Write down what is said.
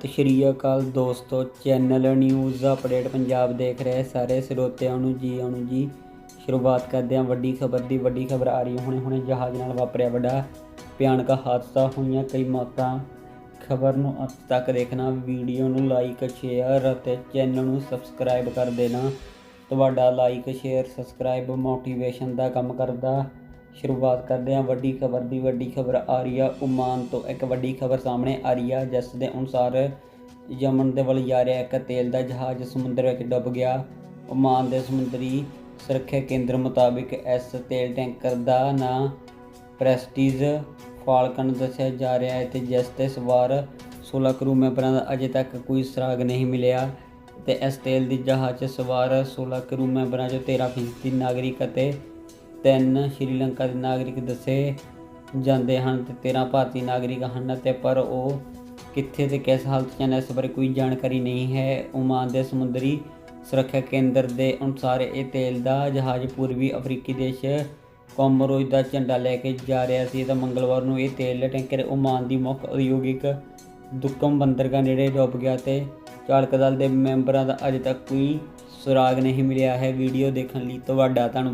ਸਤਿ ਸ਼੍ਰੀ ਅਕਾਲ ਦੋਸਤੋ, channel news update Punjab ਦੇਖ ਰਹੇ ਸਾਰੇ ਸਰੋਤਿਆਂ ਨੂੰ ਜੀ ਆਉਣ ਜੀ। ਸ਼ੁਰੂਆਤ ਕਰਦੇ ਹਾਂ ਵੱਡੀ ਖਬਰ ਦੀ, ਵੱਡੀ ਖਬਰ ਆ ਰਹੀ ਹੁਣੇ ਹੁਣੇ ਜਹਾਜ਼ ਨਾਲ ਵਾਪਰਿਆ ਵੱਡਾ ਭਿਆਨਕ ਹਾਦਸਾ ਹੋਈਆਂ ਕਈ ਮੌਤਾਂ। ਖਬਰ ਨੂੰ ਅੰਤ ਤੱਕ ਦੇਖਣਾ, ਵੀਡੀਓ ਨੂੰ ਲਾਈਕ ਸ਼ੇਅਰ ਅਤੇ ਚੈਨਲ ਨੂੰ ਸਬਸਕ੍ਰਾਈਬ ਕਰ ਦੇਣਾ। ਤੁਹਾਡਾ ਲਾਈਕ ਸ਼ੇਅਰ ਸਬਸਕ੍ਰਾਈਬ ਮੋਟੀਵੇਸ਼ਨ ਦਾ ਕੰਮ ਕਰਦਾ। ਸ਼ੁਰੂਆਤ ਕਰਦੇ ਹਾਂ। ਵੱਡੀ ਖਬਰ ਦੀ ਵੱਡੀ ਖਬਰ ਆ ਰਹੀ ਆ ਓਮਾਨ ਤੋਂ ਇੱਕ ਵੱਡੀ ਖਬਰ ਸਾਹਮਣੇ ਆ ਰਹੀ ਆ, ਜਿਸ ਦੇ ਅਨੁਸਾਰ ਯਮਨ ਦੇ ਵੱਲ ਜਾ ਰਿਹਾ ਇੱਕ ਤੇਲ ਦਾ ਜਹਾਜ਼। ਸਮੁੰਦਰ ਵਿੱਚ ਡੁੱਬ ਗਿਆ। ਓਮਾਨ ਦੇ ਸਮੁੰਦਰੀ ਸੁਰੱਖਿਆ ਕੇਂਦਰ ਮੁਤਾਬਿਕ ਇਸ ਤੇਲ ਟੈਂਕਰ ਦਾ ਨਾਂ ਪ੍ਰੈਸਟੀਜ ਫਾਲਕਨ ਦੱਸਿਆ ਜਾ ਰਿਹਾ ਹੈ ਤੇ ਜਿਸ ਤੇ ਸਵਾਰ 16 ਕਰੂ ਮੈਂਬਰਾਂ ਦਾ ਅਜੇ ਤੱਕ ਕੋਈ ਸੁਰਾਗ ਨਹੀਂ ਮਿਲਿਆ ਤੇ ਇਸ ਤੇਲ ਦੀ ਜਹਾਜ਼ 'ਚ ਸਵਾਰ 16 ਕਰੂ ਮੈਂਬਰਾਂ 'ਚੋਂ 13 ਫੀਸਦੀ ਨਾਗਰਿਕ ਅਤੇ ਤਿੰਨ ਸ਼੍ਰੀਲੰਕਾ ਦੇ ਨਾਗਰਿਕ ਦੱਸੇ ਜਾਂਦੇ ਹਨ ਤੇ 13 ਭਾਰਤੀ ਨਾਗਰਿਕ ਹਨ ਤੇ ਪਰ ਉਹ ਕਿੱਥੇ ਤੇ ਕਿਸ ਹਾਲਤ 'ਚ ਹਨ, ਇਸ ਬਾਰੇ ਕੋਈ ਜਾਣਕਾਰੀ ਨਹੀਂ ਹੈ। ਓਮਾਨ ਦੇ ਸਮੁੰਦਰੀ ਸੁਰੱਖਿਆ ਕੇਂਦਰ ਦੇ ਅਨੁਸਾਰ ਇਹ ਤੇਲ ਦਾ ਜਹਾਜ਼ ਪੂਰਬੀ ਅਫਰੀਕੀ ਦੇਸ਼ ਕੋਮੋਰੋਜ਼ ਦਾ ਝੰਡਾ ਲੈ ਕੇ ਜਾ ਰਿਹਾ ਸੀ ਤਾਂ ਮੰਗਲਵਾਰ ਨੂੰ ਇਹ ਤੇਲ ਟੈਂਕਰ ਓਮਾਨ ਦੀ ਮੁੱਖ ਉਦਯੋਗਿਕ ਦੁੱਕਮ ਬੰਦਰਗਾਹ ਨੇੜੇ ਡੁੱਬ ਗਿਆ ਤੇ ਚਾਲਕ ਦਲ ਦੇ ਮੈਂਬਰਾਂ ਦਾ ਅਜੇ ਤੱਕ ਕੋਈ ਸੁਰਾਗ ਨਹੀਂ ਮਿਲਿਆ ਹੈ। ਵੀਡੀਓ ਦੇਖਣ ਲਈ ਤੁਹਾਡਾ ਧੰਨਵਾਦ।